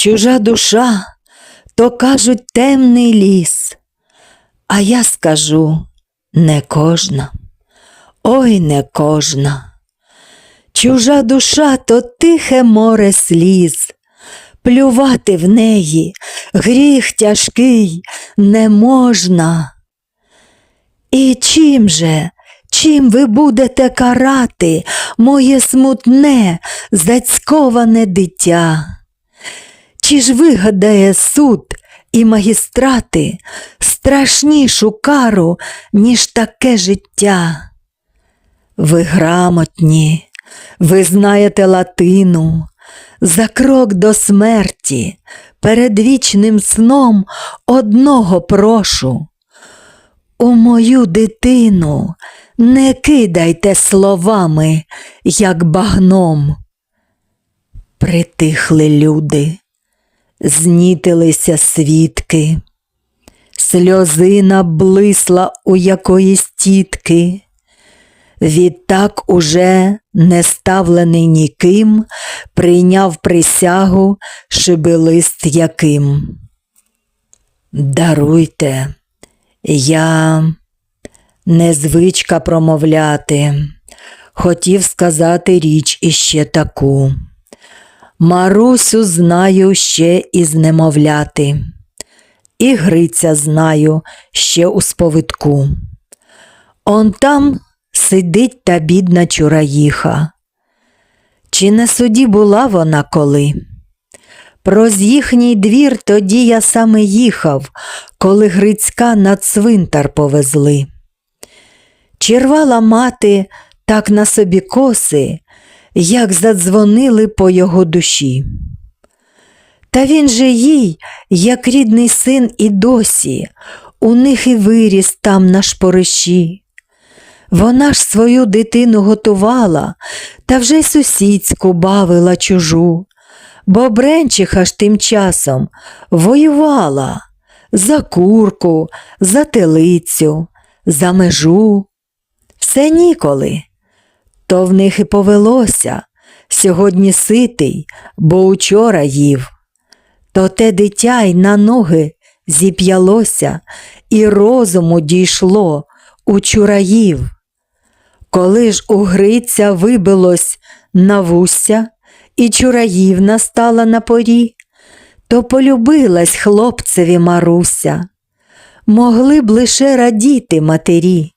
Чужа душа, то кажуть темний ліс, а я скажу не кожна, ой не кожна. Чужа душа то тихе море сліз, плювати в неї гріх тяжкий не можна. І чим же, чим ви будете карати моє смутне, зацьковане дитя? Чи ж вигадає суд і магістрати страшнішу кару, ніж таке життя? Ви грамотні, ви знаєте латину, за крок до смерті, перед вічним сном одного прошу. У мою дитину не кидайте словами, як багном. Притихли люди, знітилися свідки, сльозина блисла у якоїсь тітки. Відтак уже не ставлений ніким, прийняв присягу шибелист яким. Даруйте, я незвичка промовляти, хотів сказати річ іще таку. Марусю знаю ще із немовляти, і Гриця знаю ще у сповитку. Он там сидить та бідна чураїха. Чи на суді була вона коли? Проз їхній двір тоді я саме їхав, коли Грицька на цвинтар повезли. Чи рвала мати так на собі коси, як задзвонили по його душі. Та він же їй, як рідний син і досі, у них і виріс там на шпориші. Вона ж свою дитину готувала, та вже й сусідську бавила чужу, бо Бренчиха ж тим часом воювала за курку, за телицю, за межу. Все ніколи. То в них і повелося, сьогодні ситий, бо учора їв. То те дитя й на ноги зіп'ялося, і розуму дійшло у чураїв. Коли ж у Гриця вибилось на вусся, і чураївна стала на порі, то полюбилась хлопцеві Маруся. Могли б лише радіти матері.